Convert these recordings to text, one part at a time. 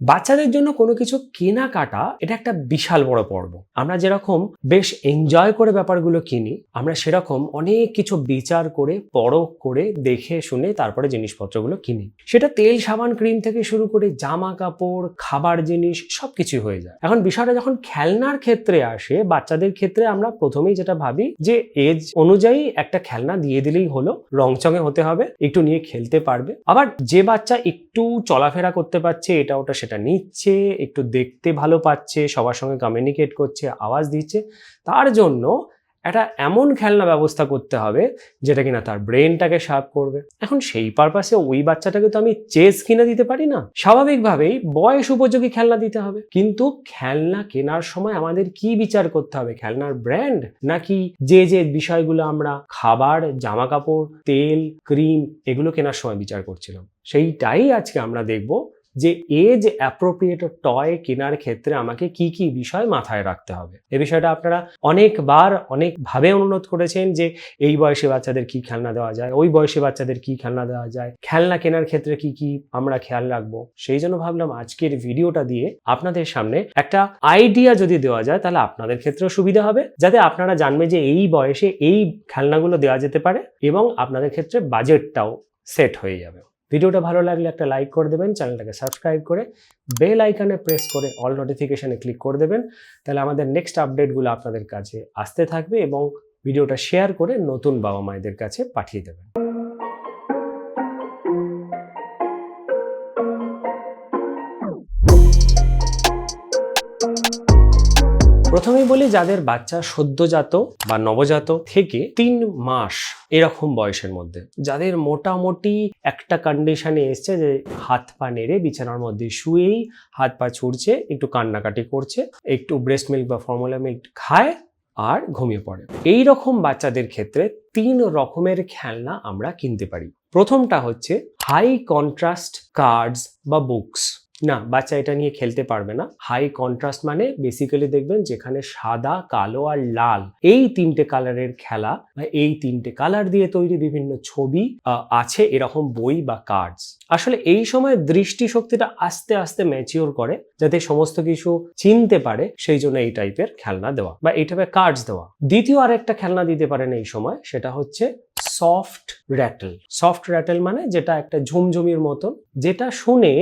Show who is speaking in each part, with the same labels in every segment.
Speaker 1: বাচ্চাদের জন্য কোনো কিছু কেনাকাটা, এটা একটা বিশাল বড় পর্ব। আমরা যেরকম বেশ এনজয় করে ব্যাপারগুলো কিনি, আমরা সেরকম অনেক কিছু বিচার করে, পরখ করে, দেখে শুনে তারপরে জিনিসপত্রগুলো কিনি। সেটা তেল, সাবান, ক্রিম থেকে শুরু করে জামা কাপড় খাবার জিনিস সব কিছু হয়ে যায়। এখন বিষয়টা যখন খেলনার ক্ষেত্রে আসে, বাচ্চাদের ক্ষেত্রে আমরা প্রথমেই যেটা ভাবি যে এজ অনুযায়ী একটা খেলনা দিয়ে দিলেই হলো, রংচঙে হতে হবে, একটু নিয়ে খেলতে পারবে। আবার যে বাচ্চা একটু চলাফেরা করতে পারছে, এটা ওটা সেটা নিচ্ছে, একটু দেখতে ভালো পাচ্ছে, সবার সঙ্গে কমিউনিকেট করছে, আওয়াজ দিচ্ছে, তার জন্য একটা এমন খেলনা ব্যবস্থা করতে হবে যেটা কিনা তার ব্রেনটাকে শার্প করবে। এখন সেই পারপাসে ওই বাচ্চাটাকে তো আমি চেস কিনে দিতে পারি না। স্বাভাবিকভাবেই বয়স উপযোগী খেলনা দিতে হবে। কিন্তু খেলনা কেনার সময় আমাদের কি বিচার করতে হবে? খেলনার ব্র্যান্ড নাকি যে যে বিষয়গুলো আমরা খাবার জামা কাপড় তেল ক্রিম এগুলো কেনার সময় বিচার করছিলাম? সেইটাই আজকে আমরা দেখব যে এজ অ্যাপ্রোপ্রিয়েট টয় কেনার ক্ষেত্রে আমাকে কি কি বিষয় মাথায় রাখতে হবে। এ বিষয়টা আপনারা অনেকবার, অনেকভাবে অনুরোধ করেছেন যে এই বয়সে বাচ্চাদের কি খেলনা দেওয়া যায়, ওই বয়সে বাচ্চাদের কি খেলনা দেওয়া যায়, খেলনা কেনার ক্ষেত্রে কি কি আমরা খেয়াল রাখব। সেই জন্য ভাবলাম আজকের ভিডিওটা দিয়ে আপনাদের সামনে একটা আইডিয়া যদি দেওয়া যায়, তাহলে আপনাদের ক্ষেত্রেও সুবিধা হবে। যাতে আপনারা জানবে যে এই বয়সে এই খেলনাগুলো দেওয়া যেতে পারে এবং আপনাদের ক্ষেত্রে বাজেটটাও সেট হয়ে যাবে। ভিডিওটা ভালো লাগলে একটা লাইক করে দেবেন, চ্যানেলটাকে সাবস্ক্রাইব করে বেল আইকনে প্রেস করে অল নোটিফিকেশানে ক্লিক করে দেবেন। তাহলে আমাদের নেক্সট আপডেটগুলো আপনাদের কাছে আসতে থাকবে এবং ভিডিওটা শেয়ার করে নতুন বাবা মায়েদের কাছে পাঠিয়ে দেবেন। প্রথমেই বলি যাদের বাচ্চা সদ্যজাত বা নবজাত থেকে তিন মাস এরকম বয়সের মধ্যে, যাদের মোটামুটি একটা কন্ডিশনে এসছে যে হাত পা নেড়ে বিছানার মধ্যে শুয়েই হাত পা ছুড়ছে, একটু কান্নাকাটি করছে, একটু ব্রেস্ট মিল্ক বা ফর্মুলা মিল্ক খায় আর ঘুমিয়ে পড়ে। এই রকম বাচ্চাদের ক্ষেত্রে তিন রকমের খেলনা আমরা কিনতে পারি। প্রথমটা হচ্ছে হাই কন্ট্রাস্ট কার্ডস বা বুকস না, বাচ্চা এটা নিয়ে খেলতে পারবে না। হাই কন্ট্রাস্ট মানে বেসিক্যালি দেখবেন যেখানে সাদা, কালো আর লাল এই তিনটে কালারের খেলা বা এই তিনটে কালার দিয়ে তৈরি বিভিন্ন ছবি আছে এরকম বই বা কার্ডস আসলে এই সময় দৃষ্টিশক্তিটা আস্তে আস্তে ম্যাচিওর করে যাতে সমস্ত কিছু চিনতে পারে সেই জন্য এই টাইপের খেলনা দেওয়া বা এই টাইপের কার্ডস দেওয়া। দ্বিতীয় আরেকটা খেলনা দিতে পারেন এই সময় সেটা হচ্ছে সফট র্যাটেল সফট র্যাটেল মানে যেটা একটা ঝুমঝুমির মতন, যেটা শুনে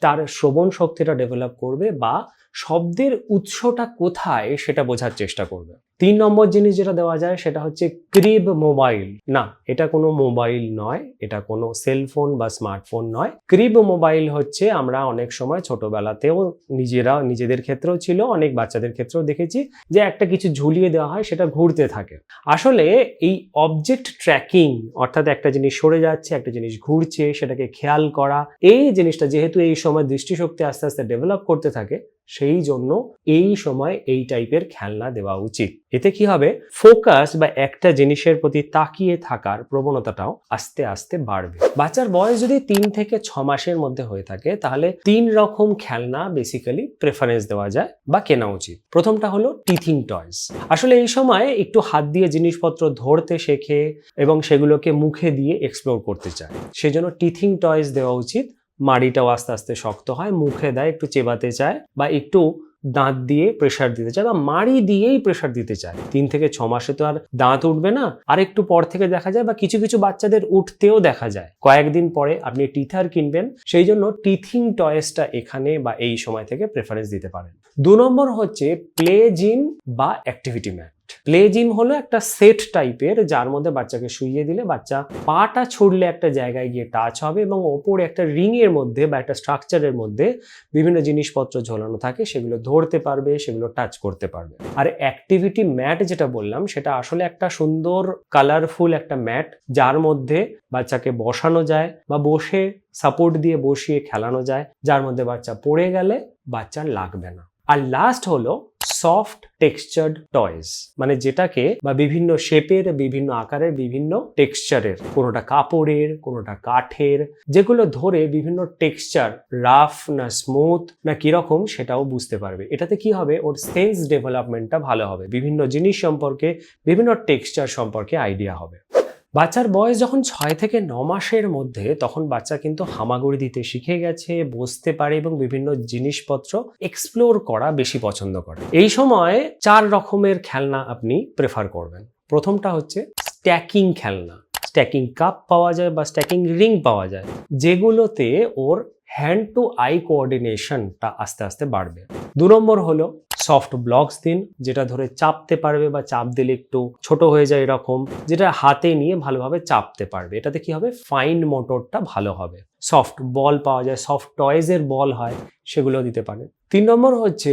Speaker 1: তার শ্রবণ শক্তিটা ডেভেলপ করবে বা শব্দের উৎসটা কোথায় সেটা বোঝার চেষ্টা করবে। তিন নম্বর জিনিস যেটা দেওয়া যায় সেটা হচ্ছে ক্রিব মোবাইল। না, এটা কোনো মোবাইল নয়, এটা কোনো সেলফোন বা স্মার্টফোন নয়। ক্রিব মোবাইল হচ্ছে আমরা অনেক সময় ছোটবেলাতেও নিজেরা, নিজেদের ক্ষেত্রেও ছিল, অনেক বাচ্চাদের ক্ষেত্রেও দেখেছি যে একটা কিছু ঝুলিয়ে দেওয়া হয়, সেটা ঘুরতে থাকে। আসলে এই অবজেক্ট ট্র্যাকিং অর্থাৎ একটা জিনিস সরে যাচ্ছে, একটা জিনিস ঘুরছে, সেটাকে খেয়াল করা, এই জিনিসটা যেহেতু এই সময় দৃষ্টিশক্তি আস্তে আস্তে ডেভেলপ করতে থাকে, সেই জন্য এই সময় এই টাইপের খেলনা দেওয়া উচিত। এতে কি হবে? ফোকাস বা একটা জিনিসের প্রতি তাকিয়ে থাকার প্রবণতাটাও আস্তে আস্তে বাড়বে। বাচ্চার বয়স যদি তিন থেকে ছ মাসের মধ্যে হয়ে থাকে, তাহলে তিন রকম খেলনা বেসিক্যালি প্রেফারেন্স দেওয়া যায় বা কেনা উচিত। প্রথমটা হলো টিথিং টয়স আসলে এই সময় একটু হাত দিয়ে জিনিসপত্র ধরতে শেখে এবং সেগুলোকে মুখে দিয়ে এক্সপ্লোর করতে চায়। সেজন্য টিথিং টয়স দেওয়া উচিত। মাড়িটাও আস্তে আস্তে শক্ত হয়, মুখে দেয়, একটু চেবাতে চায় বা একটু দাঁত দিয়ে প্রেশার দিতে চায় বা মাড়ি দিয়েই প্রেশার দিতে চায়। তিন থেকে ছ মাসে তো আর দাঁত উঠবে না। আর একটু পর থেকে দেখা যায় বা কিছু কিছু বাচ্চাদের উঠতেও দেখা যায়। কয়েকদিন পরে আপনি টিথার কিনবেন, সেই জন্য টিথিং টয়েসটা এখানে বা এই সময় থেকে প্রেফারেন্স দিতে পারেন। দু নম্বর হচ্ছে প্লে জিম বা অ্যাক্টিভিটি ম্যাট প্লে জিম হলো একটা সেট টাইপের যার মধ্যে বাচ্চাকে শুইয়ে দিলে বাচ্চা পাটা ছুড়লে একটা জায়গায় গিয়ে টাচ হবে এবং ওপরে একটা রিং এর মধ্যে বা একটা স্ট্রাকচারের মধ্যে বিভিন্ন জিনিসপত্র ঝোলানো থাকে, সেগুলো ধরতে পারবে, সেগুলো টাচ করতে পারবে। আর অ্যাক্টিভিটি ম্যাট যেটা বললাম, সেটা আসলে একটা সুন্দর কালারফুল একটা ম্যাট যার মধ্যে বাচ্চাকে বসানো যায় বা বসে সাপোর্ট দিয়ে বসিয়ে খেলানো যায়, যার মধ্যে বাচ্চা পড়ে গেলে বাচ্চার লাগবে না। আর লাস্ট হলো সফট টেক্সচার্ড টয়েস মানে যেটাকে বা বিভিন্ন শেপের বিভিন্ন আকারের, বিভিন্ন টেক্সচারের কোনোটা কাপড়ের, কোনোটা কাঠের, যেগুলো ধরে বিভিন্ন টেক্সচার রাফ না স্মুথ না কীরকম সেটাও বুঝতে পারবে। এটাতে কি হবে? ওর সেন্স ডেভেলপমেন্টটা ভালো হবে। বিভিন্ন জিনিস সম্পর্কে, বিভিন্ন টেক্সচার সম্পর্কে আইডিয়া হবে। বাচ্চার বয়স যখন ছয় থেকে ন মাসের মধ্যে, তখন বাচ্চা কিন্তু হামাগুড়ি দিতে শিখে গেছে, বসতে পারে এবং বিভিন্ন জিনিসপত্র এক্সপ্লোর করা বেশি পছন্দ করে। এই সময় চার রকমের খেলনা আপনি প্রেফার করবেন। প্রথমটা হচ্ছে স্ট্যাকিং খেলনা। স্ট্যাকিং কাপ পাওয়া যায় বা স্ট্যাকিং রিং পাওয়া যায়, যেগুলোতে ওর হ্যান্ড টু আই কোঅর্ডিনেশনটা আস্তে আস্তে বাড়বে। দু নম্বর হলো সফট ব্লকস দিন, যেটা ধরে চাপতে পারবে বা চাপ দিলে একটু ছোট হয়ে যায় এরকম, যেটা হাতে নিয়ে ভালোভাবে চাপতে পারবে। এটাতে কি হবে? ফাইন মোটরটা ভালো হবে। সফট বল পাওয়া যায় সফট টয়েজের বল হয়, সেগুলো দিতে পারে তিন নম্বর হচ্ছে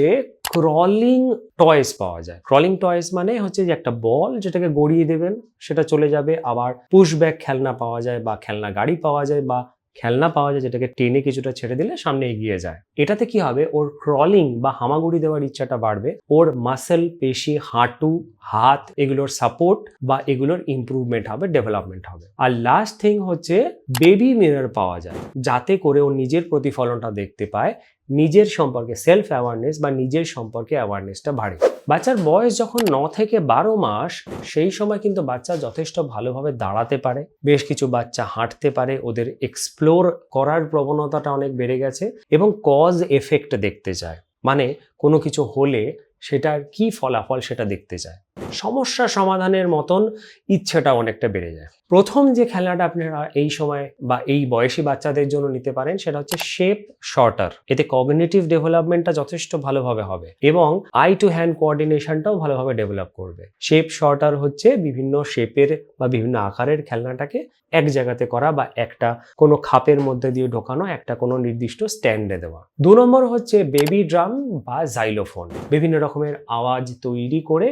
Speaker 1: ক্রলিং টয়েস পাওয়া যায়। ক্রলিং টয়েস মানে হচ্ছে যে একটা বল যেটাকে গড়িয়ে দেবেন, সেটা চলে যাবে। আবার পুশ ব্যাক খেলনা পাওয়া যায় বা খেলনা গাড়ি পাওয়া যায় বা খেলনা পাওয়া যায় যেটাকে টেনে কিছুটা ছেড়ে দিলে সামনে এগিয়ে যায়। এটাতে কি হবে? ওর ক্রলিং বা হামাগুড়ি দেওয়ার ইচ্ছাটা বাড়বে। ওর মাসেল পেশি, হাঁটু, হাত এগুলোর সাপোর্ট বা এগুলোর ইম্প্রুভমেন্ট হবে ডেভেলপমেন্ট হবে। আর লাস্ট থিং হচ্ছে বেবি মিরর পাওয়া যায়। যাতে করে ও নিজের প্রতিফলনটা দেখতে পায় নিজের সম্পর্কে সেলফ অ্যাওয়ারনেস বা নিজের সম্পর্কে অ্যাওয়ারনেসটা বাড়ে। বাচ্চার বয়স যখন ন থেকে বারো মাস, সেই সময় কিন্তু বাচ্চা যথেষ্ট ভালোভাবে দাঁড়াতে পারে। বেশ কিছু বাচ্চা হাঁটতে পারে, ওদের এক্সপ্লোর করার প্রবণতাটা অনেক বেড়ে গেছে এবং কজ এফেক্ট দেখতে চায়। মানে কোনো কিছু হলে সেটার কি ফলাফল সেটা দেখতে চায়। সমস্যা সমাধানের মতন ইচ্ছেটা অনেকটা বেড়ে যায়। প্রথম যে খেলাটা আপনারা এই সময় বা এই বয়সী বাচ্চাদের জন্য নিতে পারেন সেটা হচ্ছে শেপ শর্টার এতে কগনিটিভ ডেভেলপমেন্টটা যথেষ্ট ভালোভাবে হবে এবং আই টু হ্যান্ড কোঅর্ডিনেশনটাও ভালোভাবে ডেভেলপ করবে। শেপ শর্টার হচ্ছে বিভিন্ন শেপের বা বিভিন্ন আকারের খেলনাটাকে এক জায়গাতে করা বা একটা কোনো খাপের মধ্যে দিয়ে ঢোকানো, একটা কোনো নির্দিষ্ট স্ট্যান্ডে দেওয়া। দু নম্বর হচ্ছে বেবি ড্রাম বা জাইলোফোন বিভিন্ন রকমের আওয়াজ তৈরি করে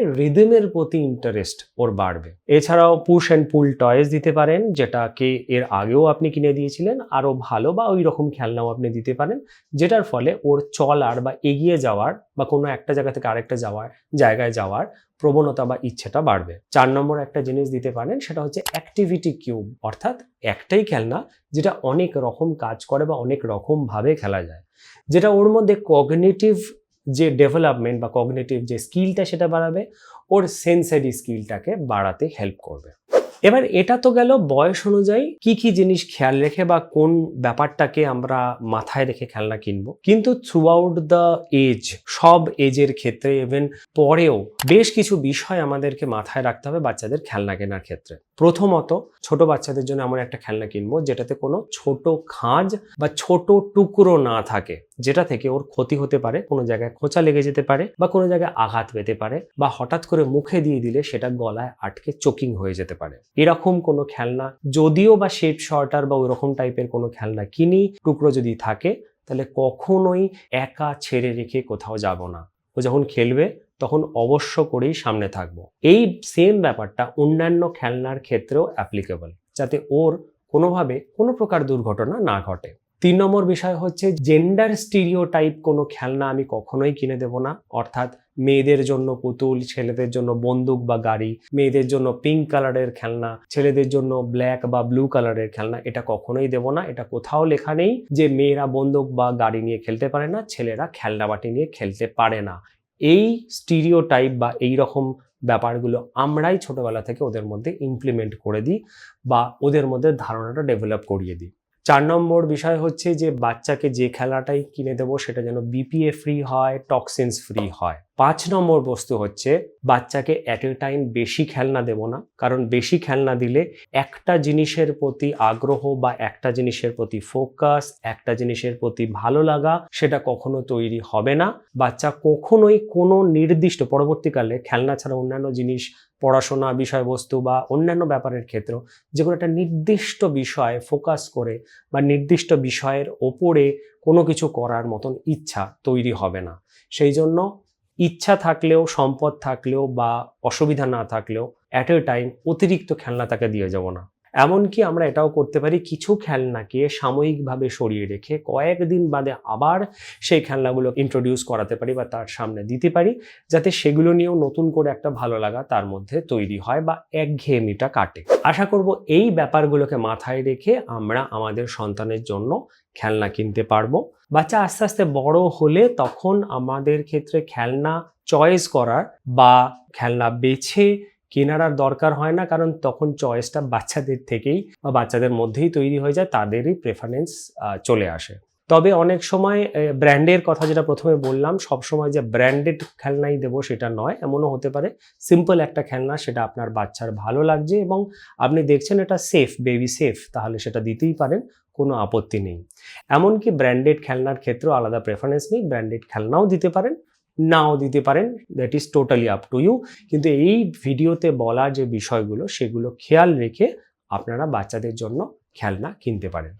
Speaker 1: রিদমের প্রতি ইন্টারেস্ট ওর বাড়বে। এছাড়াও পুশ অ্যান্ড পুল টয়েস দিতে পারেন, যেটাকে এর আগেও আপনি কিনে দিয়েছিলেন, আরও ভালো বা ওই রকম খেলনাও আপনি দিতে পারেন, যেটার ফলে ওর চলার বা এগিয়ে যাওয়ার বা কোনো একটা জায়গা থেকে আরেকটা যাওয়ার, জায়গায় যাওয়ার প্রবণতা বা ইচ্ছেটা বাড়বে। চার নম্বর একটা জিনিস দিতে পারেন, সেটা হচ্ছে অ্যাক্টিভিটি কিউব অর্থাৎ একটাই খেলনা যেটা অনেক রকম কাজ করে বা অনেক রকমভাবে খেলা যায়, যেটা ওর মধ্যে কগনিটিভ যে ডেভেলপমেন্ট বা কগনেটিভ যে স্কিলটা সেটা বাড়াবে, ওর সেন্সারি স্কিলটাকে বাড়াতে হেল্প করবে। এবার এটা তো গেল বয়স অনুযায়ী কি কি জিনিস খেয়াল রেখে বা কোন ব্যাপারটাকে আমরা মাথায় রেখে খেলনা কিনবো। কিন্তু থ্রু আউট দ্য এজ সব এজের ক্ষেত্রে ইভেন পরেও বেশ কিছু বিষয় আমাদেরকে মাথায় রাখতে হবে বাচ্চাদের খেলনা কেনার ক্ষেত্রে। প্রথমত, ছোট বাচ্চাদের জন্য এমন একটা খেলনা কিনবো যেটাতে কোনো ছোট খাঁজ বা ছোট টুকরো না থাকে। যেটা থেকে ওর ক্ষতি হতে পারে, কোনো জায়গায় খোঁচা লেগে যেতে পারে বা কোনো জায়গায় আঘাত পেতে পারে বা হঠাৎ করে মুখে দিয়ে দিলে সেটা গলায় আটকে চোকিং হয়ে যেতে পারে। এরকম কোনো খেলনা, যদিও বা শেপ শর্টার বা ওইরকম টাইপের কোনো খেলনা কিনি, টুকরো যদি থাকে, তাহলে কখনোই একা ছেড়ে রেখে কোথাও যাব না। ও যখন খেলবে, তখন অবশ্য করেই সামনে থাকব। এই সেম ব্যাপারটা অন্যান্য খেলনার ক্ষেত্রেও অ্যাপ্লিকেবল যাতে ওর কোনোভাবে কোনো প্রকার দুর্ঘটনা না ঘটে। তিন নম্বর বিষয় হচ্ছে জেন্ডার স্টিরিও টাইপ কোনো খেলনা আমি কখনোই কিনে দেব না। অর্থাৎ মেয়েদের জন্য পুতুল, ছেলেদের জন্য বন্দুক বা গাড়ি, মেয়েদের জন্য পিঙ্ক কালারের খেলনা, ছেলেদের জন্য ব্ল্যাক বা ব্লু কালারের খেলনা, এটা কখনোই দেব না। এটা কোথাও লেখা নেই যে মেয়েরা বন্দুক বা গাড়ি নিয়ে খেলতে পারে না, ছেলেরা খেলনাবাটি নিয়ে খেলতে পারে না। এই স্টিরিও টাইপ বা এই রকম ব্যাপারগুলো আমরাই ছোটবেলা থেকে ওদের মধ্যে ইমপ্লিমেন্ট করে দিই বা ওদের মধ্যে ধারণাটা ডেভেলপ করিয়ে দিই। চার নম্বর বিষয় হচ্ছে যে বাচ্চাকে যে খেলাটাই কিনে দেবো সেটা যেন বিপিএ ফ্রি হয় টক্সিনস ফ্রি হয়। পাঁচ নম্বর বস্তু হচ্ছে বাচ্চাকে অ্যাট এ টাইম বেশি খেলনা দেব না। কারণ বেশি খেলনা দিলে একটা জিনিসের প্রতি আগ্রহ বা একটা জিনিসের প্রতি ফোকাস একটা জিনিসের প্রতি ভালো লাগা সেটা কখনো তৈরি হবে না। বাচ্চা কখনোই কোনো নির্দিষ্ট পরবর্তীকালে খেলনা ছাড়া অন্যান্য জিনিস, পড়াশোনা বিষয়বস্তু বা অন্যান্য ব্যাপারের ক্ষেত্রেও যে কোনো একটা নির্দিষ্ট বিষয়ে ফোকাস করে বা নির্দিষ্ট বিষয়ের ওপরে কোনো কিছু করার মতন ইচ্ছা তৈরি হবে না। সেই জন্য ইচ্ছা থাকলেও, সম্পদ থাকলেও বা অসুবিধা না থাকলেও অ্যাট এ টাইম অতিরিক্ত খেলনা তাকে দিয়ে যাব না। এমনকি আমরা এটাও করতে পারি কিছু খেলনাকে সাময়িকভাবে সরিয়ে রেখে কয়েকদিন বাদে আবার সেই খেলনাগুলো ইন্ট্রোডিউস করাতে পারি বা তার সামনে দিতে পারি, যাতে সেগুলো নিয়েও নতুন করে একটা ভালো লাগা তার মধ্যে তৈরি হয় বা একঘেয়েমিটা কাটে। আশা করব এই ব্যাপারগুলোকে মাথায় রেখে আমরা আমাদের সন্তানের জন্য খেলনা কিনতে পারব। বাচ্চা আস্তে আস্তে বড় হলে তখন আমাদের ক্ষেত্রে খেলনা চয়েস করার বা খেলনা বেছে কেনার আর দরকার হয় না, কারণ তখন চয়েসটা বাচ্চাদের থেকেই বা বাচ্চাদের মধ্যেই তৈরি হয়ে যায়, তাদেরই প্রেফারেন্স চলে আসে। তবে অনেক সময় ব্র্যান্ডের কথা যেটা প্রথমে বললাম সব সময় যে ব্র্যান্ডেড খেলনাই দেবো সেটা নয়, এমনও হতে পারে। সিম্পল একটা খেলনা, সেটা আপনার বাচ্চার ভালো লাগছে এবং আপনি দেখছেন এটা সেফ বেবি সেফ তাহলে সেটা দিতেই পারেন, কোনো আপত্তি নেই। এমনকি ব্র্যান্ডেড খেলনার ক্ষেত্রেও আলাদা প্রেফারেন্স নেই ব্র্যান্ডেড খেলনাও দিতে পারেন নাও দিতে পারেন that is totally up to you কিন্তু এই ভিডিওতে বলা যে বিষয়গুলো, সেগুলো খেয়াল রেখে আপনারা বাচ্চাদের জন্য খেলনা কিনতে পারেন।